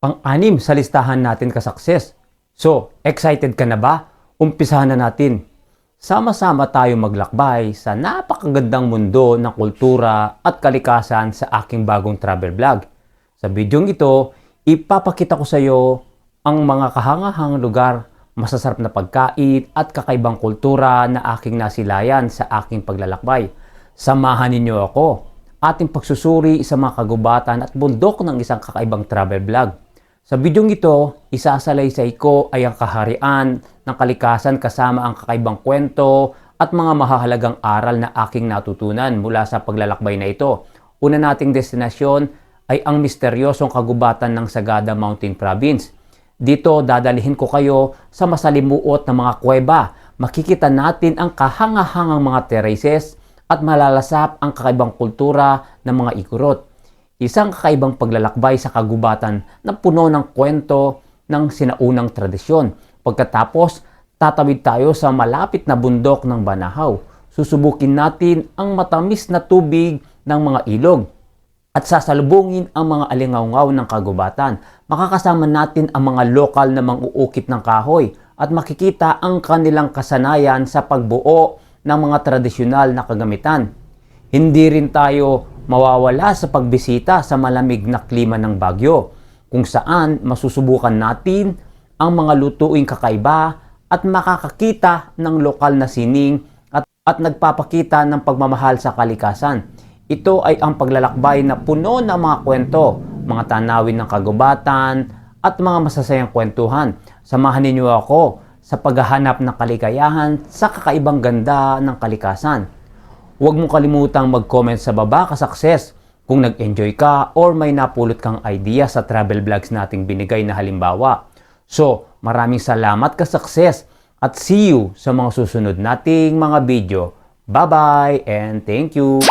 Pang-anim sa listahan natin kasukses. So, excited ka na ba? Umpisahan na natin. Sama-sama tayo maglakbay sa napakagandang mundo ng kultura at kalikasan sa aking bagong travel vlog. Sa bidyong ito, ipapakita ko sa iyo ang mga kahangahang lugar, masasarap na pagkain at kakaibang kultura na aking nasilayan sa aking paglalakbay. Samahan ninyo ako ating pagsusuri sa mga kagubatan at bundok ng isang kakaibang travel vlog. Sa bidyong ito, isasalaysay ko ay ang kaharian ng kalikasan kasama ang kakaibang kwento at mga mahahalagang aral na aking natutunan mula sa paglalakbay na ito. Una nating destinasyon ay ang misteryosong kagubatan ng Sagada Mountain Province. Dito dadalhin ko kayo sa masalimuot na mga kuweba. Makikita natin ang kahangahangang mga terraces at malalasap ang kakaibang kultura ng mga ikurot. Isang kakaibang paglalakbay sa kagubatan na puno ng kwento ng sinaunang tradisyon. Pagkatapos, tatawid tayo sa malapit na bundok ng Banahaw. Susubukin natin ang matamis na tubig ng mga ilog at sasalubungin ang mga alingawngaw ng kagubatan. Makakasama natin ang mga lokal na mang-uukit ng kahoy at makikita ang kanilang kasanayan sa pagbuo ng mga tradisyonal na kagamitan. Hindi rin tayo mawawala sa pagbisita sa malamig na klima ng Bagyo, kung saan masusubukan natin ang mga lutuing kakaiba at makakakita ng lokal na sining at, at nagpapakita ng pagmamahal sa kalikasan. Ito ay ang paglalakbay na puno ng mga kwento, mga tanawin ng kagubatan at mga masasayang kwentuhan. Samahan ninyo ako sa paghahanap ng kaligayahan sa kakaibang ganda ng kalikasan. Huwag mong kalimutang mag-comment sa baba ka success kung nag-enjoy ka or may napulot kang idea sa travel vlogs nating binigay na halimbawa. So, maraming salamat ka success at see you sa mga susunod nating mga video. Bye-bye and thank you!